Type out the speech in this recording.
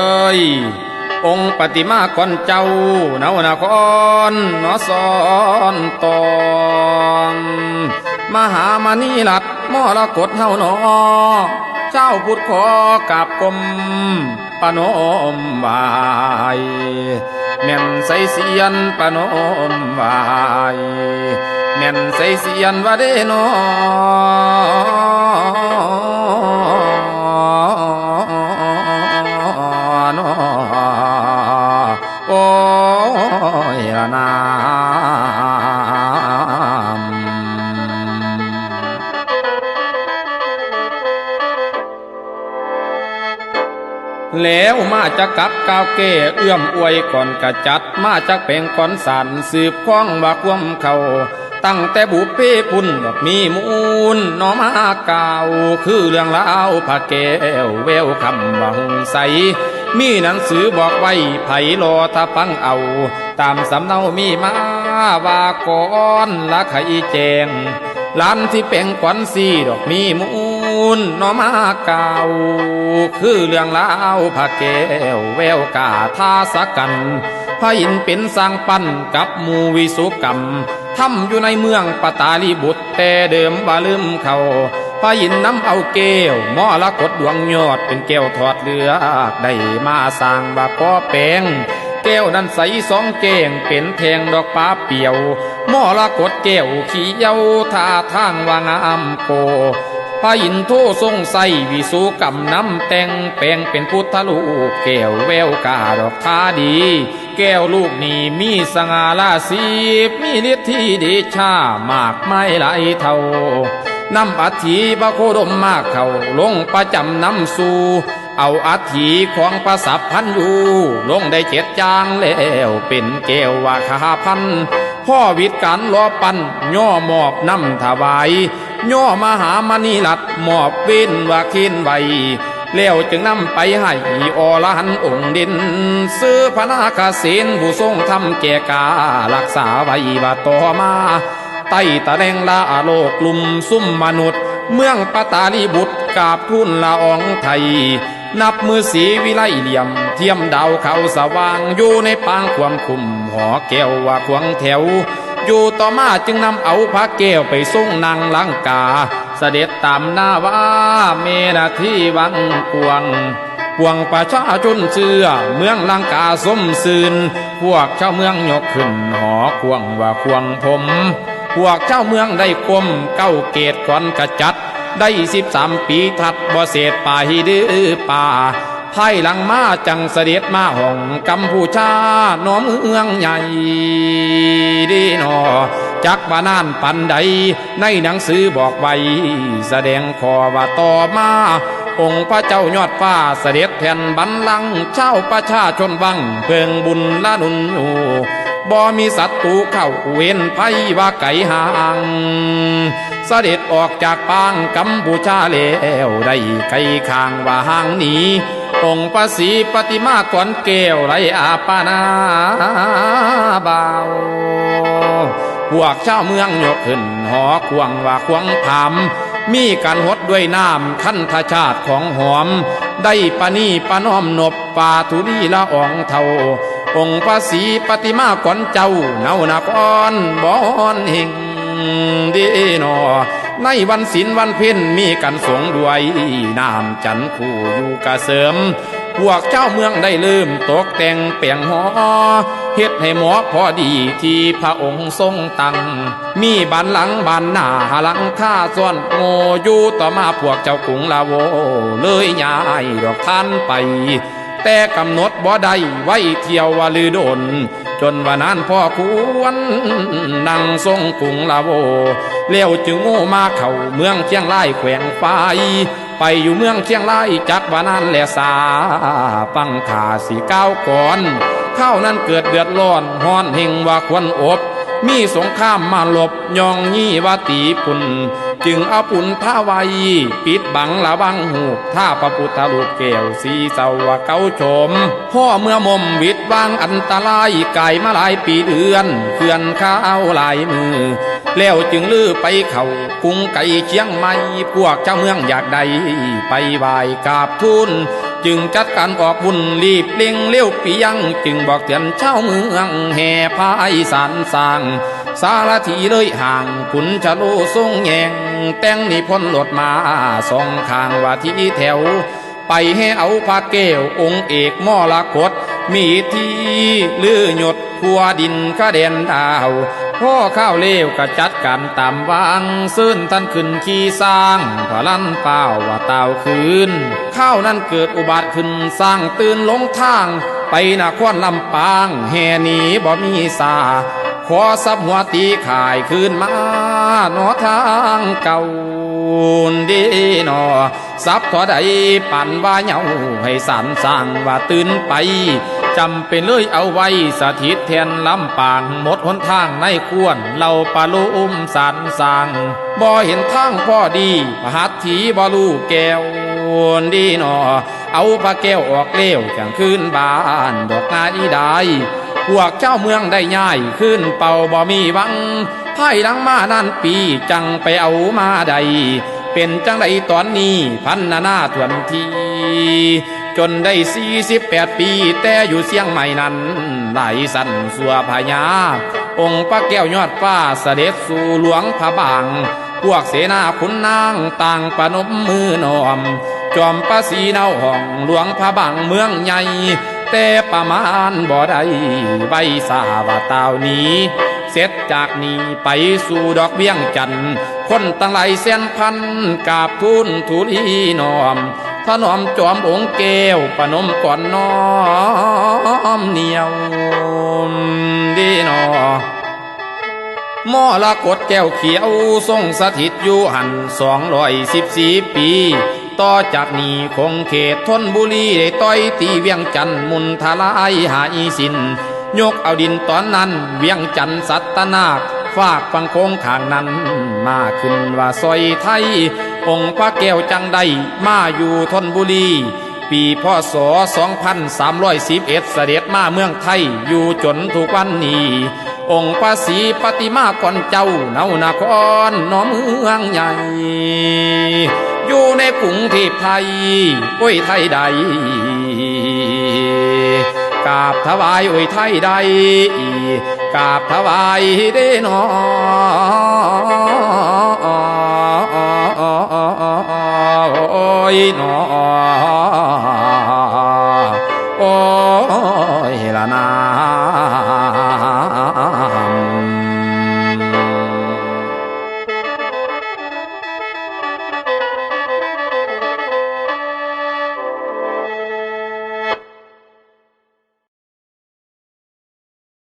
องค์เอ๋ยองค์ปฏิมากรเจ้าเนานครนอสอนตองมหามณีรัตน์มรกตเฮานอเจ้าพุทธขอกราบกรมปนมบายแม่นใสเสียนปนมบายแม่นใสเสียนว่าเดนอ มาจากกับกาวเก้เอื้อมอวยก่อนกระจัด มาจากแปลงก่อนสันสืบข้องว่าควมเขาตั้งแต่บุพเพพุ่นดอกมีมูลหนอมากาวคือเรื่องราวพระแก้วแววคำว่างใส มีหนังสือบอกไว้ไผรอถ้าฟังเอา ตามสำเนามีมาว่าก่อนละไขแจงลานที่เป็นขวัญสีดอกมีมู ลหนอมาเกาคือเรื่องราวพระแก้วแววกาท่าสกันพระอินเป็นสร้างปั้นกับมูวิสุกรรมทำอยู่ในเมืองปตาลีบุตรแต่เดิมว่าลืมเขาพระอินทร์นำเอาแก้วมอละกดดวงยอดเป็นแก้วทอดเลือได้มาสร้างบากอแปลงแก้วนั้นใสสองแก้งเป็นแทงดอกป้าเปียวมอละกดแก้วขี้เยาท่าทางว่างามโก พระอินทร์โททรงใสวิสุกรรมน้ำแต่งแปลงเป็นพุทธลูกแก้วแววกาดอกทาดี แก้วลูกนี้มีสง่าราศีมีฤทธิ์ที่เดชามากไม่หลายเท่านำอัฐิพระโคดมมากเขาลงประจำนำสู่เอาอัฐิของประสับพันอยู่ ลงได้เจ็ดจางแล้วเป็นแก้ววาคาพันพ่อวิทย์การล้อปันย่อมอบนำถวาย ย่อมหามณีรัตน์มอบเว้นว่าเคินไวแล้วจึงนำไปให้อรหันองค์ดิน ซื้อพระนาคเสนผู้ทรงทำแก่การักษาไว้ว่าต่อมาไต้ตะแดงลาโลกลุ่มซุ่มมนุษย์ เมืองปตาลีบุตรกาบทุนละอองไทย นับมือสีวิไลเหลี่ยม เทียมดาวเขาสว่างอยู่ในปางความคุมหอแก้วว่าควงแถว อยู่ต่อมาจึงนำเอาพระแก้วไปส่งนางลังกา เสด็จตามหน้าว่าเมนาที่วังกวงพวงประชาชนเชื่อ เมืองลังกาสมซืนพวกชาวเมืองยกขึ้นหอควงว่าควงผม พวกเจ้าเมืองได้กลมเก้าเกตก่อนกระจัด ได้สิบสามปีทัดบ่เศษป่าฮิดือป่า ภายหลังมาจังเสด็จมาห้องกัมพูชาน้อมเมืองใหญ่ดีหนอจักบานานปันใด ในหนังสือบอกไว้ แสดงขอว่าต่อมา องค์พระเจ้ายอดฟ้าเสด็จแผ่นบันลังเจ้าประชาชนวัง เพิงบุญละนุนอยู่บ่มีศัตรูเข้าเว้นภัยว่าไก่ห่างเสด็จออกจากปางกัมพูชาแล้วได้ไก่ข้างว่าห่างหนี องค์พระศรีปฏิมากรแกวไรอาปานาบาวพวกชาเมืองยกขึ้นหอควงว่าควงผามมีการหดด้วยน้ำขั้นทชาติของหอม ได้ปนีปน้อมนบป่าทุลีละอองเทาองค์พระศรีปฏิมากรเจ้าเนานาครบอนเฮงดีนอ ในวันศีลวันเพ็ญมีกันสงด้วยน้ำจันทร์คู่อยู่กระเสริม พวกเจ้าเมืองได้ลืมตกแต่งเปลี่ยงหอเฮ็ดให้หมอพอดีที่พระองค์ทรงตั้งมีบานหลังบานหน้าหลังค่าซ่อนโงอยู่ต่อมาพวกเจ้ากรุงลาโว เลยย้ายดอกท่านไป แต่กำหนดบ่ได้ไว้เที่ยววาลือดน จนว่านั้นพ่อควรนั่งทรงกรุงลาโวเลี้ยวจึงง่มาเข้าเมืองเชียงรายแขวงไฟไปอยู่เมืองเชียงรายจักว่านั้นแหละสาปังขาสีก้าวก่อนเข้านั้นเกิดเดือดร้อนฮ้อนเฮงว่าควรอบ มีสงครามมาหลบยองยี่ว่าตีปุ่น จึงเอาปุ่นท่าไว้ปิดบังละวังหูท่าพระพุทธรูปแก้วสีเสาวเก้าชมพ่อเมื่อมมวิดวางอันตรายไก่มาหลายปีเดือนเขื่อนข้าวหลายมือ แล้วจึงลือไปเขากรุงไก่เชียงใหม่พวกเจ้าเมืองอยากใดไปไหวกราบทูลจึงจัดการออกบุญรีบเร่งเลี้ยวปียัง จึงบอกเตือนเช่าเมืองแห่พายสารสร้าง สารทีเลยห่างขุนชะโลทรงแยง แต่งนิพนธ์รถมาสองข้างว่าที่แถว ไปให้เอาพระแก้วองค์เอกมอลกดมีที่ลือหยดขัวดินกระเด็นดาวพ่อข้าวเลวกระจัดกันตามวางซึ่นท่านขึ้นขี่สร้างพลันเป้าว่าเต่าคืน ข้าวนั้นเกิดอุบัติขึ้นสร้างตื่นหลงทาง ไปนาครลำปางแห่หนีบ่มีสา ขอสับหัวตีขายคืนมา หนอทางเก่าดีหนอสับทอใดปั่นว่าเหยาให้สันสร้างว่าตื่นไปจำเป็นเลยเอาไว้สถิตแทนลำปางหมดหนทางในกวนเราปะลุมสันสร้างบ่เห็นทางพ่อดีพหัตถีบ่ลูกแก้วดีหนอเอาพระแก้วออกเลี้ยวจังคืนบ้านดอกนาอีได้พวกเจ้าเมืองได้ย่ายขึ้นเป่าบ่มีวัง ไพ่หลังมานั่นปีจังไปเอามาใด เป็นจังไดตอนนี้พันนาหน้าทวนที จนได้สี่สิบแปดปี แต่อยู่เสียงใหม่นั้นไหลสั่นสัวพญาองค์พระแก้วยอดฟ้าเสด็จสู่หลวงพระบาง พวกเสนาขุนนางต่างประนมมือนอม จอมประสีเนาห้องหลวงพระบางเมืองใหญ่แต่ประมาณบ่ได้ใบสาว่าตาวนี้ เสร็จจากนี้ไปสู่ดอกเบี้ยงจันทน์คนตั้งหลายแสนพันกาบทูลทูลีนอมถนอมจอมองค์แก้วปนมก่อนน้อมเหนียวดีนอมอละกดแก้วเขียวทรงสถิตอยู่หันสองร้อยสิบสี่ปี ต่อจากนี้คงเขตทนบุรีได้ต้อยตีเวียงจันทน์มุนทลายหาอีสิน ยกเอาดินตอนนั้น เวียงจันทน์สัตนาคฝากฟังโค้งขางนั้น มาขึ้นว่าซอยไทย องค์พระแก้วจังใดมาอยู่ทนบุรี ปีพศ2311 เสด็จมาเมืองไทยอยู่จนทุกวันนี้องค์พระศรีปฏิมาก่อนเจ้าเนานาครน้อมเมืองใหญ่ อยู่ในกรุงเทพไทยโอ้ยไทยใดาบถวายอ้ยไทยใดกราบถวายเดนอโอ้ยนอ